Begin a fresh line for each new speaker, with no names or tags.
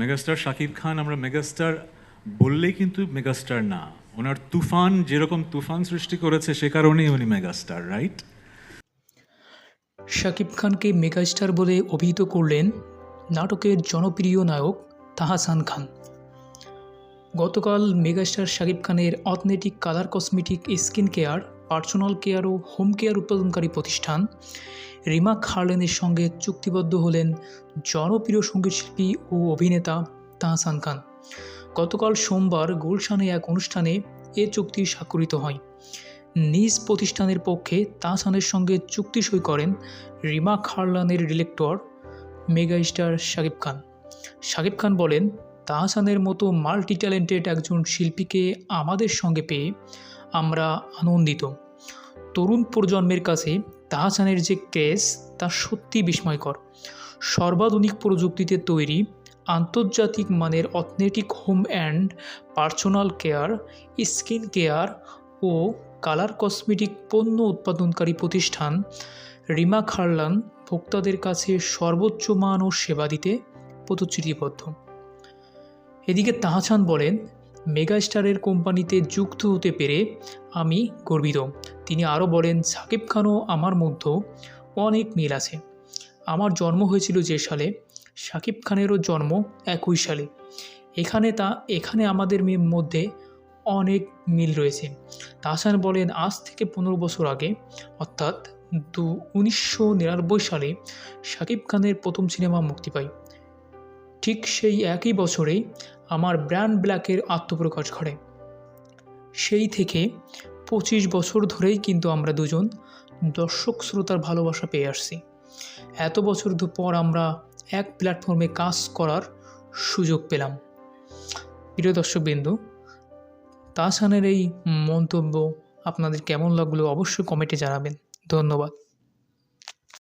Megastar Shakib খান, আমরা megastar বললেই কিন্তু মেগাস্টার না। ওনার তুফান, যেরকম তুফান সৃষ্টি করেছে, সে কারণেই উনি মেগাস্টার, রাইট?
শাকিব খানকে মেগাস্টার বলে অভিহিত করলেন নাটকের জনপ্রিয় নায়ক তাহাসান খান। গতকাল মেগাস্টার শাকিব খানের authentic colour cosmetic skin care personal care ও হোম কেয়ার উৎপাদনকারী প্রতিষ্ঠান, রিমা খার্লেনের সঙ্গে চুক্তিবদ্ধ হলেন জনপ্রিয় সঙ্গীতশিল্পী ও অভিনেতা তাহসান খান। গতকাল সোমবার গুলশানে এক অনুষ্ঠানে এ চুক্তি স্বাক্ষরিত হয়। নিজ প্রতিষ্ঠানের পক্ষে তাহসানের সঙ্গে চুক্তি সই করেন রিমা খারলানের director megastar Shakib Khan. Shakib Khan বলেন, তাহসানের মতো মাল্টি ট্যালেন্টেড একজন শিল্পীকে আমাদের সঙ্গে পেয়ে আমরা আনন্দিত। তরুণ প্রজন্মের কাছে তাহসানের যে ক্রেজ তা সত্যি বিস্ময়কর। সর্বাধুনিক প্রযুক্তিতে তৈরি, আন্তর্জাতিক মানের authentic home and personal care, skin care O colour cosmetic পণ্য উৎপাদনকারী প্রতিষ্ঠান রিমা খারলান ভোক্তাদের কাছে সর্বোচ্চ মান ও সেবা দিতে প্রতিশ্রুতিবদ্ধ। এদিকে তাহাসান বলেন মেগাস্টারের কোম্পানিতে যুক্ত হতে পেরে আমি গর্বিত। তিনি আরও বলেন, সাকিব খানও আমার মধ্যে অনেক মিল আছে। আমার জন্ম হয়েছিল যে সালে, সাকিব খানেরও জন্ম একই সালে। এখানে তা, এখানে আমাদের মধ্যে অনেক মিল রয়েছে। তাহসান বলেন, আজ থেকে পনেরো বছর আগে, অর্থাৎ দু, উনিশশো সালে শাকিব খানের প্রথম সিনেমা মুক্তি পায় ঠিক সেই একই বছরেই আমার ব্র্যান্ড ব্ল্যাকের আত্মপ্রকাশ ঘটে। সেই থেকে পঁচিশ বছর ধরেই কিন্তু আমরা দুজন দর্শক শ্রোতার ভালোবাসা পেয়ে আসছি। এত বছর পর আমরা এক প্ল্যাটফর্মে কাজ করার সুযোগ পেলাম। প্রিয় দর্শকবৃন্দু, তাসানের এই মন্তব্য আপনাদের কেমন লাগল অবশ্যই কমেন্টে জানাবেন। ধন্যবাদ।